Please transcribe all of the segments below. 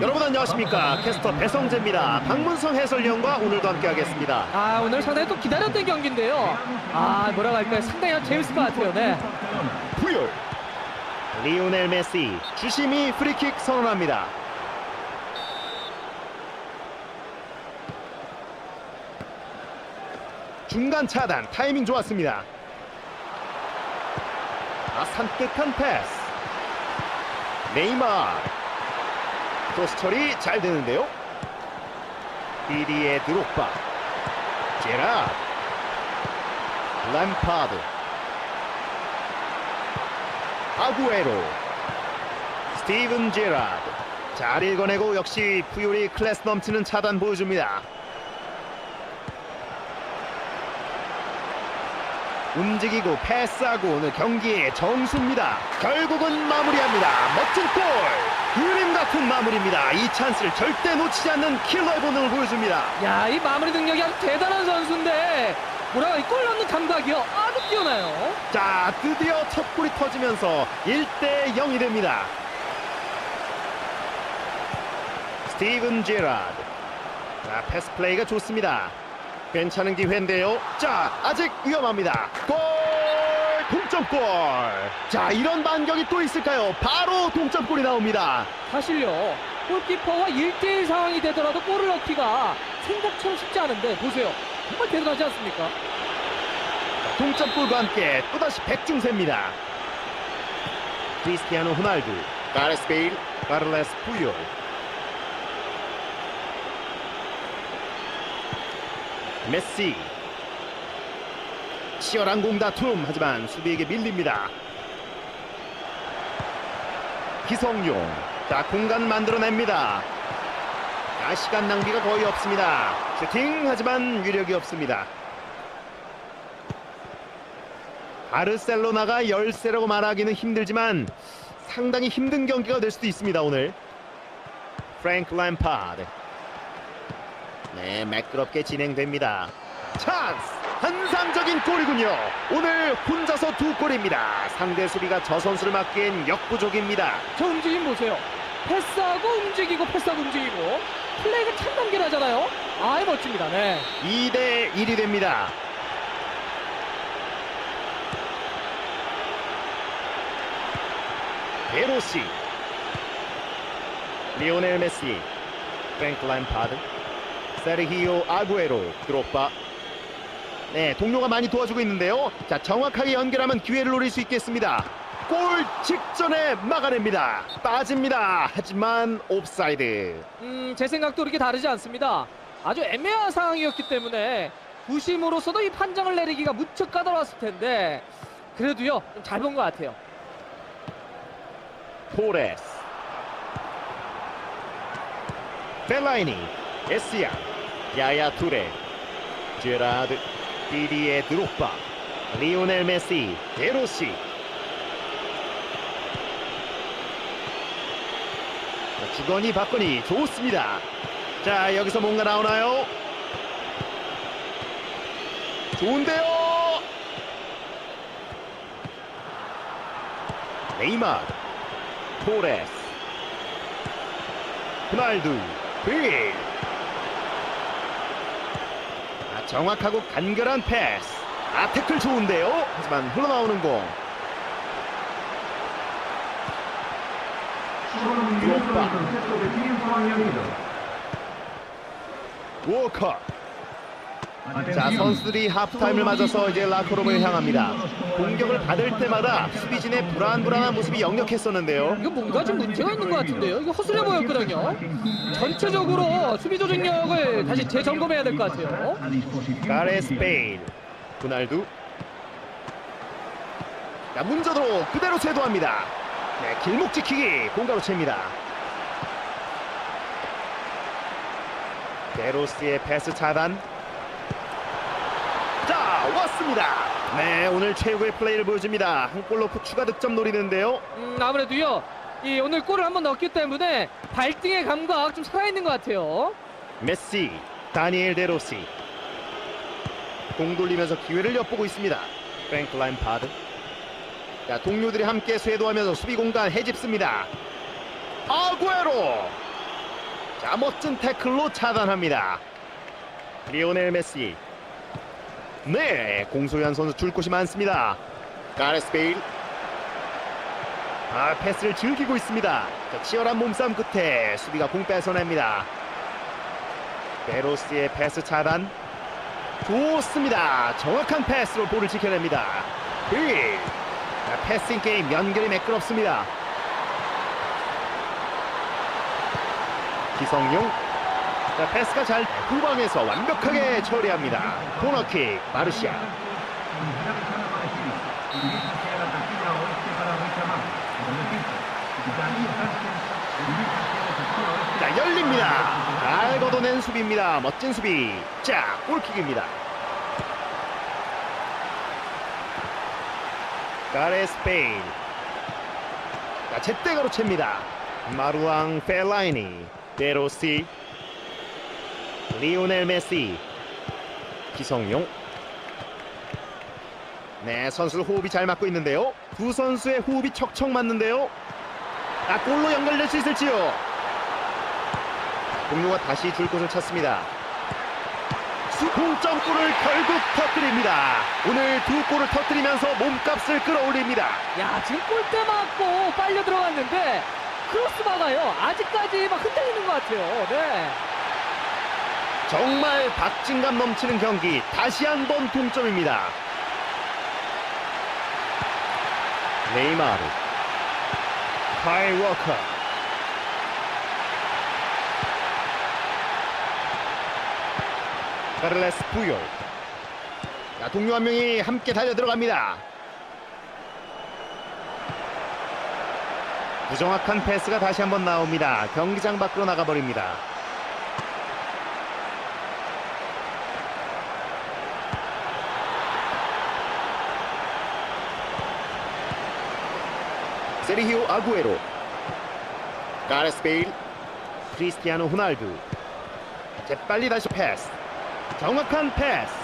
여러분 안녕하십니까 캐스터 배성재입니다 박문성 해설위원과 오늘도 함께하겠습니다 아 오늘 상당히 또 기다렸던 경기인데요. 아 뭐라고 할까요? 상당히 재밌을 것 같아요. 네. 부열 리오넬 메시 주심이 프리킥 선언합니다 중간 차단 타이밍 좋았습니다 아 산뜻한 패스 네이마르 크로스 처리 잘 되는데요. 디디에 드록바 제라 램파드 아구에로 스티븐 제라드. 잘 읽어내고 역시 푸요리 클래스 넘치는 차단 보여줍니다 움직이고 패스하고 오늘 경기의 정수입니다. 결국은 마무리합니다. 멋진 골! 그림 같은 마무리입니다. 이 찬스를 절대 놓치지 않는 킬러의 본능을 보여줍니다. 야 이 마무리 능력이 아주 대단한 선수인데 뭐라고 이골 넣는 감각이요. 아주 뛰어나요. 자 드디어 첫 골이 터지면서 1대 0이 됩니다. 스티븐 제라드. 자 패스 플레이가 좋습니다 괜찮은 기회인데요. 자 아직 위험합니다. 골! 동점골! 자 이런 반격이 또 있을까요? 바로 동점골이 나옵니다. 사실요. 골키퍼와 1대1 상황이 되더라도 골을 넣기가 생각처럼 쉽지 않은데 보세요. 정말 대단하지 않습니까? 동점골과 함께 또다시 백중세입니다. 크리스티아노 호날두 가레스 베일 카를레스 푸요 메시. 치열한 공다툼 하지만 수비에게 밀립니다. 기성용 자 공간 만들어냅니다. 자 시간 낭비가 거의 없습니다. 슈팅 하지만 위력이 없습니다. 바르셀로나가 열세라고 말하기는 힘들지만 상당히 힘든 경기가 될 수도 있습니다 오늘. 프랭크 램파드 네 매끄럽게 진행됩니다. 찬스! 환상적인 골이군요. 오늘 혼자서 두 골입니다. 상대 수비가 저 선수를 막기엔 역부족입니다. 저 움직임 보세요. 패스하고 움직이고 패스하고 움직이고. 플레이가 참 간결하잖아요. 아이 멋집니다. 네. 2대 1이 됩니다. 베로시. 리오넬 메시. 프랭크 램파드 세르히오 아구에로 드롭바. 네 동료가 많이 도와주고 있는데요. 자 정확하게 연결하면 기회를 노릴 수 있겠습니다. 골 직전에 막아냅니다. 빠집니다. 하지만 옵사이드. 음, 제 생각도 그렇게 다르지 않습니다. 아주 애매한 상황이었기 때문에 부심으로서도 이 판정을 내리기가 무척 까다로웠을 텐데 그래도요 좀잘본 것 같아요. 토레스. 벨라이니 에시아 야야 투레 제라드 디디에 드록바 리오넬 메시 데로시. 자, 주거니 받거니 좋습니다. 자 여기서 뭔가 나오나요? 좋은데요? 네이마르 토레스 호날두 빌 아, 정확하고 간결한 패스. 아 태클 좋은데요. 하지만 흘러나오는 공. 드롭바. 워커 자 선수들이 하프타임을 맞아서 이제 라커룸을 향합니다 공격을 받을 때마다 수비진의 불안불안한 모습이 역력했었는데요 이거 뭔가 좀 문제가 있는 것 같은데요. 이거 허술해 보였거든요. 전체적으로 수비 조직력을 다시 재점검해야 될 것 같아요. 가레스 베일 호날두 자 문전으로 그대로 쇄도합니다 네 길목 지키기 공가로 챕니다 베로스의 패스 차단 자 왔습니다 네 오늘 최고의 플레이를 보여줍니다 한골 넣고 추가 득점 노리는데요 음, 아무래도요. 이 오늘 골을 한번 넣었기 때문에 발등의 감각 좀 살아있는 것 같아요. 메시 다니엘 데로시 공 돌리면서 기회를 엿보고 있습니다 프랭크 램파드 자 동료들이 함께 쇄도하면서 수비 공간 해집습니다 아구에로 자, 멋진 태클로 차단합니다. 리오넬 메시. 네, 공소현 선수 줄 곳이 많습니다. 가레스 베일. 아, 패스를 즐기고 있습니다. 자, 치열한 몸싸움 끝에 수비가 공 뺏어냅니다. 베로스의 패스 차단. 좋습니다. 정확한 패스로 볼을 지켜냅니다. 빌. 자, 패싱 게임 연결이 매끄럽습니다. 기성용. 자, 패스가 잘 후방에서 완벽하게 처리합니다. 코너킥 마르시아. 자, 열립니다. 잘 걷어낸 수비입니다. 멋진 수비. 자, 골킥입니다. 가레스 베일. 자, 제때가로 챕니다. 마루앙 펠라이니. 데로시. 리오넬 메시. 기성용. 네, 선수들 호흡이 잘 맞고 있는데요. 두 선수의 호흡이 척척 맞는데요. 아, 골로 연결될 수 있을지요? 동료가 다시 줄 곳을 찾습니다. 수공점골을 결국 터뜨립니다. 오늘 두 골을 터뜨리면서 몸값을 끌어올립니다. 야 지금 골대 맞고 빨려 들어갔는데 크로스 막아요. 아직까지 막 흔들리는 것 같아요. 네. 정말 박진감 넘치는 경기 다시 한 번 동점입니다. 네이마르 카이 워커 카를레스 부요 자, 동료 한 명이 함께 달려 들어갑니다. 부정확한 패스가 다시 한번 나옵니다. 경기장 밖으로 나가버립니다. 세리히오 아구에로. 가레스 베일 크리스티아노 호날두. 재빨리 다시 패스. 정확한 패스.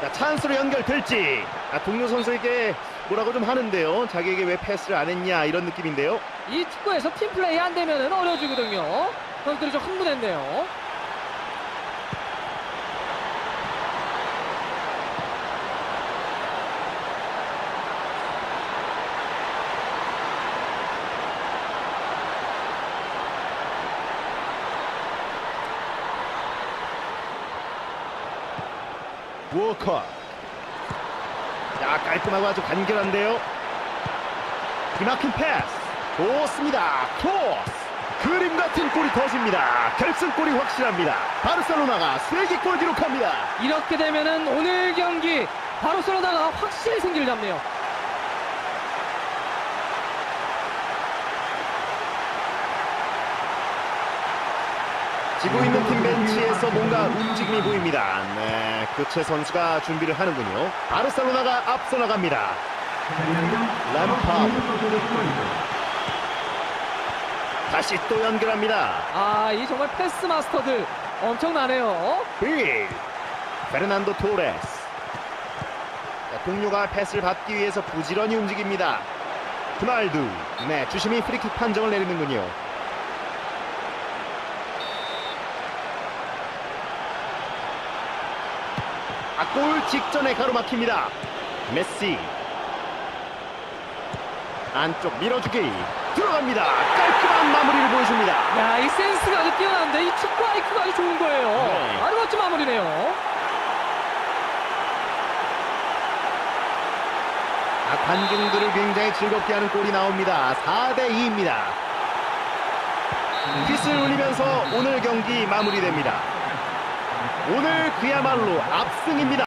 자, 찬스로 연결될지. 아, 동료 선수에게 뭐라고 좀 하는데요. 자기에게 왜 패스를 안 했냐 이런 느낌인데요. 이 축구에서 팀 플레이 안 되면은 어려워지거든요. 선수들이 좀 흥분했네요. 워커. 자 깔끔하고 아주 간결한데요. 기막힌 패스. 좋습니다. 크로스. 그림 같은 골이 터집니다. 결승골이 확실합니다. 바르셀로나가 쐐기골 기록합니다. 이렇게 되면은 오늘 경기 바르셀로나가 확실히 승기를 잡네요. 지고 있는 팀 벤치에서 뭔가 움직임이 보입니다. 네 교체 선수가 준비를 하는군요. 바르셀로나가 앞서 나갑니다. 램파드. 다시 또 연결합니다. 아, 이 정말 패스 마스터들 엄청나네요. 빌. 페르난도 토레스. 자, 동료가 패스를 받기 위해서 부지런히 움직입니다. 후날두. 네 주심이 프리킥 판정을 내리는군요 아, 골 직전에 가로막힙니다 메시 안쪽 밀어주기 들어갑니다 깔끔한 마무리를 보여줍니다 야, 이 센스가 아주 뛰어난데 이 축구 아이크가 아주 좋은 거예요. 네. 아주 멋진 마무리네요. 아, 관중들을 굉장히 즐겁게 하는 골이 나옵니다. 4대 2입니다. 휘슬 울리면서 오늘 경기 마무리됩니다. 오늘 그야말로 압승입니다.